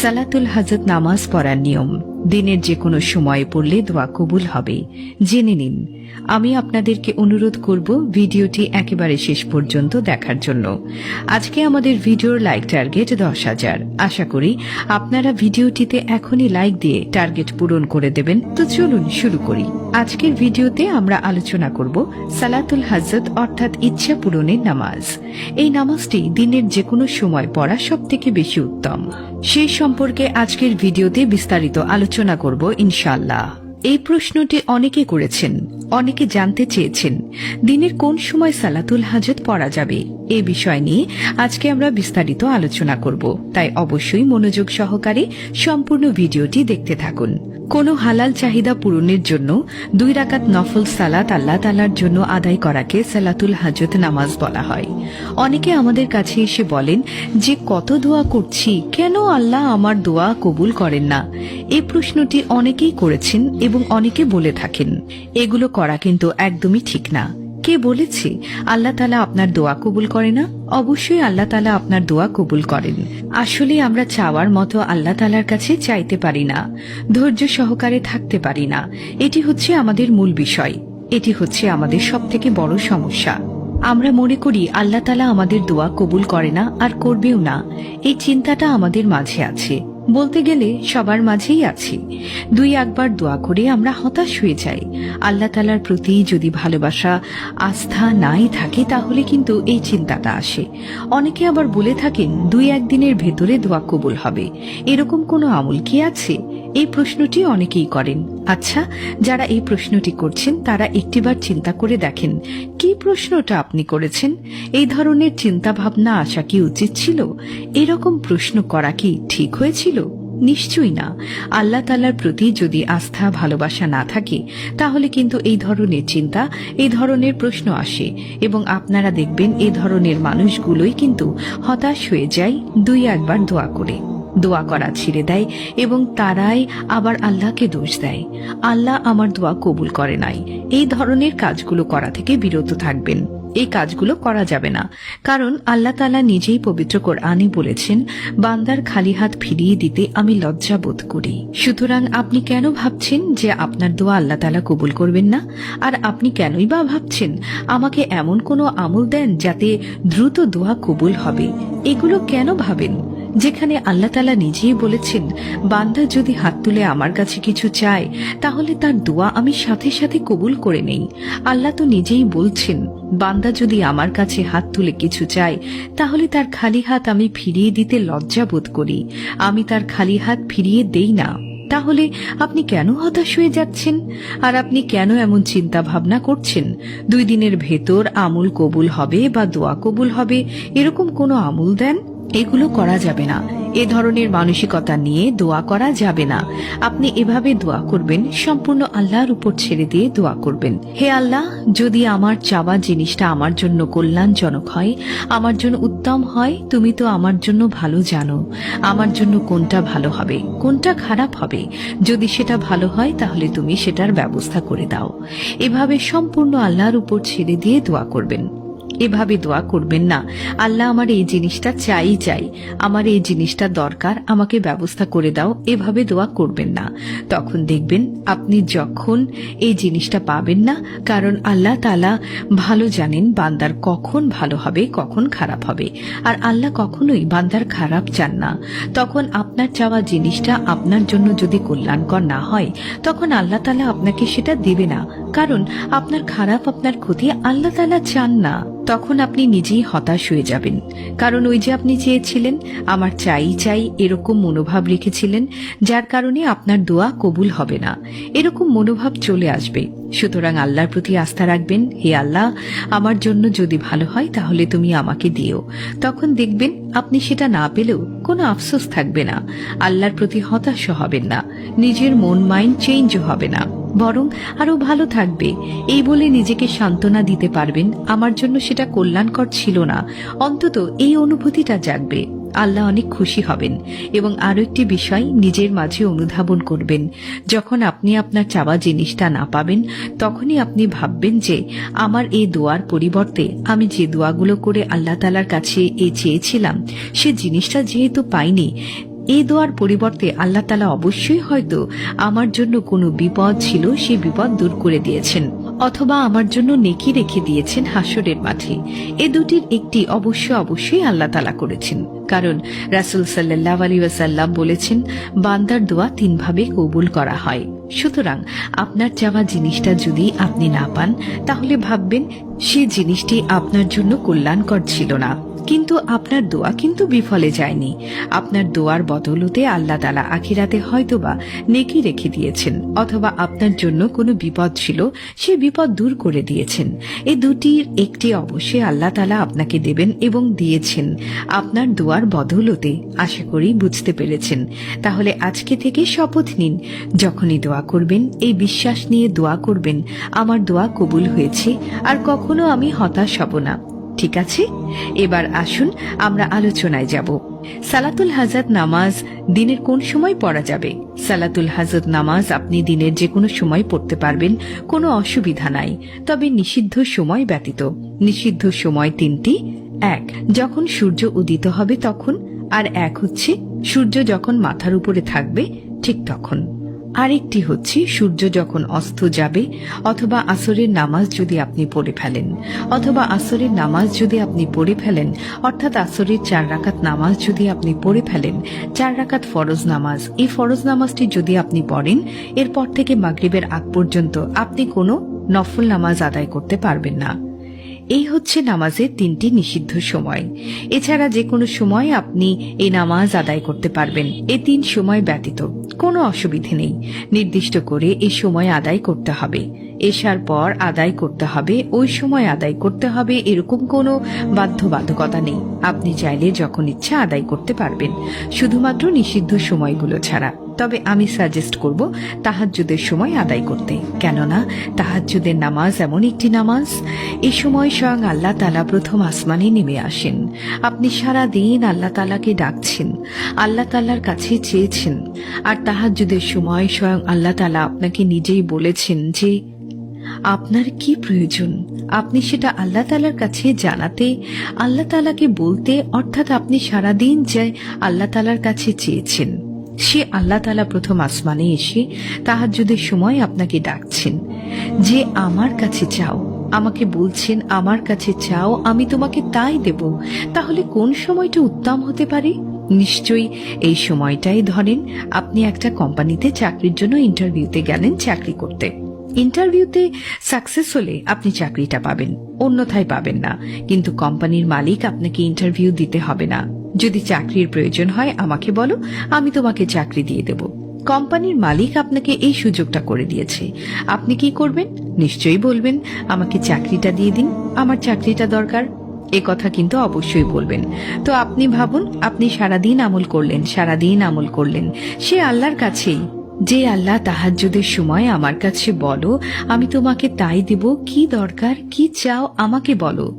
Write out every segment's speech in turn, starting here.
সালাতুল হাজত নামাজ পড়ার নিয়ম। দিনের যে কোনো সময়ে পড়লে দোয়া কবুল হবে। জেনে নিন, আমি আপনাদেরকে অনুরোধ করব ভিডিওটি একেবারে শেষ পর্যন্ত দেখার জন্য। আজকে আমাদের ভিডিওর লাইক টার্গেট দশ হাজার। আশা করি আপনারা ভিডিওটিতে এখনই লাইক দিয়ে টার্গেট পূরণ করে দেবেন। তো চলুন শুরু করি। আজকের ভিডিওতে আমরা আলোচনা করব সালাতুল হাজত অর্থাৎ ইচ্ছা পূরণের নামাজ। এই নামাজটি দিনের যে কোনো সময় পড়া সব থেকে বেশি উত্তম। সেই সম্পর্কে আজকের ভিডিওতে বিস্তারিত আলোচনা করব ইনশাল্লাহ এই প্রশ্নটি অনেকে করেছেন, অনেকে জানতে চেয়েছেন, দিনের কোন সময় সালাতুল হাজত পড়া যাবে? এ বিষয় নিয়ে আজকে আমরা বিস্তারিত আলোচনা করব, তাই অবশ্যই মনোযোগ সহকারে সম্পূর্ণ ভিডিওটি দেখতে থাকুন। কোনো হালাল চাহিদা পূরণের জন্য দুই রাকাত নফল সালাত আল্লাহ তালার জন্য আদায় করাকে সালাতুল হাজত নামাজ বলা হয়। অনেকে আমাদের কাছে এসে বলেন, যে কত দোয়া করছি, কেন আল্লাহ আমার দোয়া কবুল করেন না? এই প্রশ্নটি অনেকেই করেছেন এবং অনেকে বলে থাকেন। এগুলো করা কিন্তু একদমই ঠিক না। কে বলেছে, আল্লাহ তালা আপনার দোয়া কবুল করে না? অবশ্যই আল্লাহ তালা আপনার দোয়া কবুল করেন। আসলে আমরা চাওয়ার মতো আল্লাহ তালার কাছে চাইতে পারি না, ধৈর্য সহকারে থাকতে পারি না। এটি হচ্ছে আমাদের মূল বিষয়, এটি হচ্ছে আমাদের সব থেকে বড় সমস্যা। আমরা মনে করি আল্লাহ তালা আমাদের দোয়া কবুল করে না আর করবেও না, এই চিন্তাটা আমাদের মাঝে আছে। বলতে গেলে সবার মাঝেই আছি। দুই একবার দোয়া করে আমরা হতাশ হয়ে যাই। আল্লাহ তালার প্রতি যদি ভালোবাসা, আস্থা নাই থাকে তাহলে কিন্তু এই চিন্তাটা আসে। অনেকে আবার বলে থাকেন, দুই একদিনের ভেতরে দোয়া কবুল হবে। এরকম কোনো আমল কি আছে? এই প্রশ্নটি অনেকেই করেন। আচ্ছা যারা এই প্রশ্নটি করছেন, তারা একটিবার চিন্তা করে দেখেন, কি প্রশ্নটা আপনি করেছেন? এই ধরনের চিন্তা ভাবনা আসা কি উচিত ছিল? এরকম প্রশ্ন করা কি ঠিক হয়েছিল? নিশ্চয়ই না। আল্লাহ তালার প্রতি যদি আস্থা, ভালোবাসা না থাকে, তাহলে কিন্তু এই ধরনের চিন্তা, এই ধরনের প্রশ্ন আসে এবং আপনারা দেখবেন এই ধরনের মানুষগুলোই কিন্তু হতাশ হয়ে যায় দুই একবার দোয়া করে। দোয়া করা ছেড়ে দেয় এবং তারাই আবার আল্লাহকে দোষ দেয়। আল্লাহ আমার দোয়া কবুল করে নাই। এই ধরনের কাজগুলো করা থেকে বিরত থাকবেন। এই কাজগুলো করা যাবে না। কারণ আল্লাহ তালা নিজেই পবিত্র কোরআনে বলেছেন, বান্দার খালি হাত ফিরিয়ে দিতে আমি লজ্জা বোধ করি। সুতরাং আপনি কেন ভাবছেন যে আপনার দোয়া আল্লাহ তালা কবুল করবেন না? আর আপনি কেনই বা ভাবছেন, আমাকে এমন কোনো আমল দেন যাতে দ্রুত দোয়া কবুল হবে? এগুলো কেন ভাবেন? যেখানে আল্লাহ তালা নিজেই বলেছেন, বান্দা যদি হাত তুলে আমার কাছে কিছু চায়, তাহলে তার দোয়া আমি সাথে সাথে কবুল করে নেই। আল্লাহ তো নিজেই বলছেন, বান্দা যদি আমার কাছে হাত তুলে কিছু চায়, তাহলে তার খালি হাত আমি ফিরিয়ে দিতে লজ্জা বোধ করি। আমি তার খালি হাত ফিরিয়ে দেই না। তাহলে আপনি কেন হতাশ হয়ে যাচ্ছেন? আর আপনি কেন এমন চিন্তা ভাবনা করছেন? দুই দিনের ভেতর আমুল কবুল হবে বা দোয়া কবুল হবে, এরকম কোনো আমুল দেন? এগুলো করা যাবে না। এ ধরনের মানসিকতা নিয়ে দোয়া করা যাবে না। আপনি এভাবে দোয়া করবেন, সম্পূর্ণ আল্লাহর উপর ছেড়ে দিয়ে দোয়া করবেন। হে আল্লাহ, যদি আমার চাওয়া জিনিসটা আমার জন্য কল্যাণজনক হয়, আমার জন্য উত্তম হয়, তুমি তো আমার জন্য ভালো জানো। আমার জন্য কোনটা ভালো হবে, কোনটা খারাপ হবে? যদি সেটা ভালো হয়, তাহলে তুমি সেটার ব্যবস্থা করে দাও। এভাবে সম্পূর্ণ আল্লাহর উপর ছেড়ে দিয়ে দোয়া করবেন। এভাবে দোয়া করবেন না। আল্লাহ আমার এই জিনিসটা চাই চাই। আমার এই জিনিসটা দরকার, আমাকে ব্যবস্থা করে দাও, এভাবে দোয়া করবেন না। তখন দেখবেন আপনি যখন এই জিনিসটা পাবেন না, কারণ আল্লাহ তালা ভালো জানেন বান্দার কখন ভালো হবে, কখন খারাপ হবে। আর আল্লাহ কখনোই বান্দার খারাপ চান না। তখন আপনার চাওয়া জিনিসটা আপনার জন্য যদি কল্যাণকর না হয়, তখন আল্লাহ তালা আপনাকে সেটা দেবে না। কারণ আপনার খারাপ, আপনার ক্ষতি আল্লাহ তালা চান না। তখন আপনি নিজেই হতাশ হয়ে যাবেন। কারণ ওই যে আপনি চেয়েছিলেন, আমার চাই চাই এরকম মনোভাব রেখেছিলেন, যার কারণে আপনার দোয়া কবুল হবে না। এরকম মনোভাব চলে আসবে। সুতরাং আল্লাহর প্রতি আস্থা রাখবেন, হে আল্লাহ, আমার জন্য যদি ভালো হয় তাহলে তুমি আমাকে দিও। তখন দেখবেন আপনি সেটা না পেলেও কোনো আফসোস থাকবে না। আল্লাহর প্রতি হতাশ হবেন না। নিজের মন মাইন্ড চেঞ্জও হবে না। বরং আরও ভালো থাকবে। এই বলে নিজেকে সান্ত্বনা দিতে পারবেন। আমার জন্য সেটা কল্যাণকর ছিল না। অন্তত এই অনুভূতিটা জাগবে। আল্লাহ অনেক খুশি হবেন এবং আরও একটি বিষয় নিজের মাঝে অনুধাবন করবেন। যখন আপনি আপনার চাওয়া জিনিসটা না পাবেন, তখনই আপনি ভাববেন যে, আমার এই দোয়ার পরিবর্তে আমি যে দোয়াগুলো করে আল্লাহ তালার কাছে এ চেয়েছিলাম, সে জিনিসটা যেহেতু পাইনি এই দোয়ার পরিবর্তে আল্লাহ তালা অবশ্যই হয়তো আমার জন্য কোনো বিপদ ছিল, সে বিপদ দূর করে দিয়েছেন, অথবা আমার জন্য নেকি রেখে দিয়েছেন হাসরের মাঠে। এ দুটির একটি অবশ্য অবশ্যই আল্লাহ তালা করেছেন। কারণ রাসুল সাল্লাহ আলী ওয়াসাল্লাম বলেছেন, বান্দার দোয়া তিনভাবে কবুল করা হয়। সুতরাং আপনার চাওয়া জিনিসটা যদি আপনি না পান, তাহলে ভাববেন, সে জিনিসটি আপনার জন্য কল্যাণকর ছিল না। কিন্তু আপনার দোয়া কিন্তু বিফলে যায়নি। আপনার দোয়ার বদলতে আল্লাহ তালা আখিরাতে হয়তোবা নেকি রেখে দিয়েছেন, অথবা আপনার জন্য কোনো বিপদ ছিল, সে বিপদ দূর করে দিয়েছেন। এ দুটির একটি অবশ্যই আল্লাহ তালা আপনাকে দেবেন এবং দিয়েছেন। আপনার দোয়ার বদলতে আশা করি বুঝতে পেরেছেন। তাহলে আজকে থেকে শপথ নিন। যখনই দোয়া করবেন, এই বিশ্বাস নিয়ে দোয়া করবেন। আমার দোয়া কবুল হয়েছে, আর কখনো আমি হতাশ হব না। ঠিক আছে? এবার আসুন, আমরা আলোচনায় যাব। সালাতুল হাজাত নামাজ দিনের কোন সময় পড়া যাবে? সালাতুল হাজত নামাজ আপনি দিনের যে কোনো সময় পড়তে পারবেন, কোনো অসুবিধা নাই। তবে নিষিদ্ধ সময় ব্যতীত। নিষিদ্ধ সময় তিনটি এক, যখন সূর্য উদিত হবে তখন, আর এক হচ্ছে, সূর্য যখন মাথার উপরে থাকবে, ঠিক তখন। আরেকটি হচ্ছে, সূর্য যখন অস্ত যাবে, অথবা আসরের নামাজ যদি আপনি পড়ে ফেলেন, অথবা আসরের নামাজ যদি আপনি পড়ে ফেলেন, অর্থাৎ আসরের চার রাকাত নামাজ যদি আপনি পড়ে ফেলেন, চার রাকাত ফরজ নামাজ, এই ফরজ নামাজটি যদি আপনি পড়েন, এরপর থেকে মাগরিবের আগ পর্যন্ত আপনি কোনো নফল নামাজ আদায় করতে পারবেন না। এই হচ্ছে নামাজের তিনটি নিষিদ্ধ সময়। এছাড়া যে কোনো সময় আপনি এই নামাজ আদায় করতে পারবেন। এ তিন সময় ব্যতীত কোনো অসুবিধে নেই। নির্দিষ্ট করে এ সময় আদায় করতে হবে। এসার পর আদায় করতে হবে, ওই সময় আদায় করতে হবে এরকম কোনো বাধ্যবাধকতা নেই। আপনি চাইলে যখন ইচ্ছা আদায় করতে পারবেন। শুধুমাত্র নিষিদ্ধ সময়গুলো ছাড়া। তবে আমি সাজেস্ট করব তাহাজ্জুদের সময় আদায় করতে। কেননা তাহাজ্জুদের নামাজ এমন একটি নামাজ, এ সময় স্বয়ং আল্লাহ তালা প্রথম আসমানে নেমে আসেন। আপনি সারা দিন আল্লাহ তালাকে ডাকছেন, আল্লাহ তালার কাছে চেয়েছেন, আর তাহাজ্জুদের সময় স্বয়ং আল্লাহ তালা আপনাকে নিজেই বলেছেন যে, আপনার কি প্রয়োজন? আপনি সেটা আল্লাহ তালার কাছে জানাতে, আল্লাহ তালাকে বলতে, অর্থাৎ আপনি সারাদিন যে আল্লাহ তালার কাছে চেয়েছেন। সে আল্লাহ তালা প্রথম আসমানে এসে তাহার যদি সময় আপনাকে ডাকছেন। যে আমার কাছে চাও, আমাকে বলছেন, আমার কাছে চাও, আমি তোমাকে তাই দেব। তাহলে কোন সময়টা উত্তম হতে পারে? নিশ্চয়ই এই সময়টাই ধরেন, আপনি একটা কোম্পানিতে চাকরির জন্য ইন্টারভিউতে গেলেন চাকরি করতে। ইন্টারভিউতে সাকসেস হলে আপনি চাকরিটা পাবেন, অন্যথায় পাবেন না। কিন্তু কোম্পানির মালিক আপনাকে ইন্টারভিউ দিতে হবে না। যদি চাকরির প্রয়োজন হয়, আমাকে বলো, আমি তোমাকে চাকরি দিয়ে দেব। কোম্পানির মালিক আপনাকে এই সুযোগটা করে দিয়েছে। আপনি কি করবেন? নিশ্চয়ই বলবেন, আমাকে চাকরিটা দিয়ে দিন, আমার চাকরিটা দরকার। এ কথা কিন্তু অবশ্যই বলবেন। তো আপনি ভাবুন, আপনি সারাদিন আমল করলেন, সারাদিন আমল করলেন। সে আল্লাহর কাছেই যে আল্লাহ তাহাজ্জুদের সময় আমার কাছে বলো, আমি তোমাকে তাই দেব, কি দরকার, কি চাও, আমাকে বলো।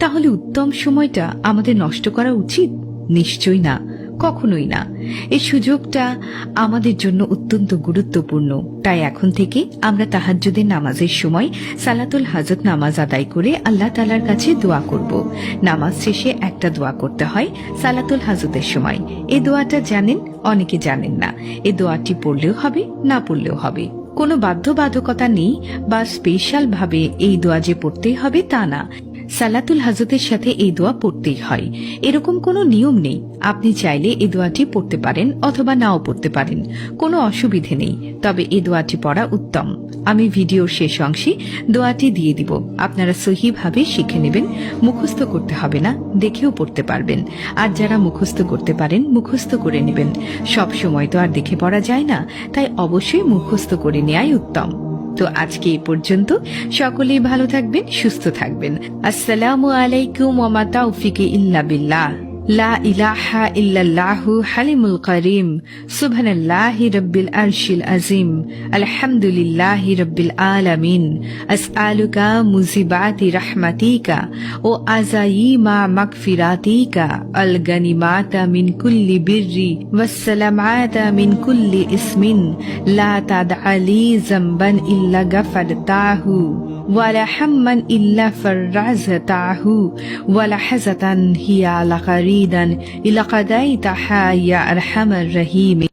তাহলে উত্তম সময়টা আমাদের নষ্ট করা উচিত? নিশ্চয়ই না। কখনোই না। এই সুযোগটা আমাদের জন্য অত্যন্ত গুরুত্বপূর্ণ। তাই এখন থেকে আমরা তাহাজ্জুদের নামাজের সময় সালাতুল হাজত নামাজ আদায় করে আল্লাহ তালার কাছে দোয়া করব। নামাজ শেষে একটা দোয়া করতে হয় সালাতুল হাজতের সময়। এই দোয়াটা জানেন, অনেকে জানেন না। এই দোয়াটি পড়লেও হবে, না পড়লেও হবে। কোনো বাধ্যবাধকতা নেই বা স্পেশাল ভাবে এই দোয়া যে পড়তেই হবে তা না। সালাতুল হাজতের সাথে এই দোয়া পড়তেই হয়। এরকম কোনো নিয়ম নেই। আপনি চাইলে এই দোয়াটি পড়তে পারেন অথবা নাও পড়তে পারেন। কোনো অসুবিধে নেই। তবে এই দোয়াটি পড়া উত্তম। আমি ভিডিওর শেষ অংশে দোয়াটি দিয়ে দিব। আপনারা সহিভাবে শিখে নেবেন। মুখস্থ করতে হবে না, দেখেও পড়তে পারবেন। আর যারা মুখস্থ করতে পারেন, মুখস্থ করে নেবেন। সব সময় তো আর দেখে পড়া যায় না, তাই অবশ্যই মুখস্থ করে নেয়াই উত্তম। তো আজকে এই পর্যন্ত। সকলেই ভালো থাকবেন, সুস্থ থাকবেন। আসসালামু আলাইকুম ওয়া উফিকে ইল্লা বিল্লাহ। لا إله إلا الله حليم الكريم سبحان الله رب العرش العظيم. الحمد لله رب العالمين. أسألك مزبات رحمتك وأزايم مغفراتك. الغنيمات من كل بر والسلامات من كل اسم. لا تدع لي ذنبا إلا غفرته. ولا حما إلا فرزته ولا حزة هي لقريدا إلا قضيتها يا أرحم الرحيم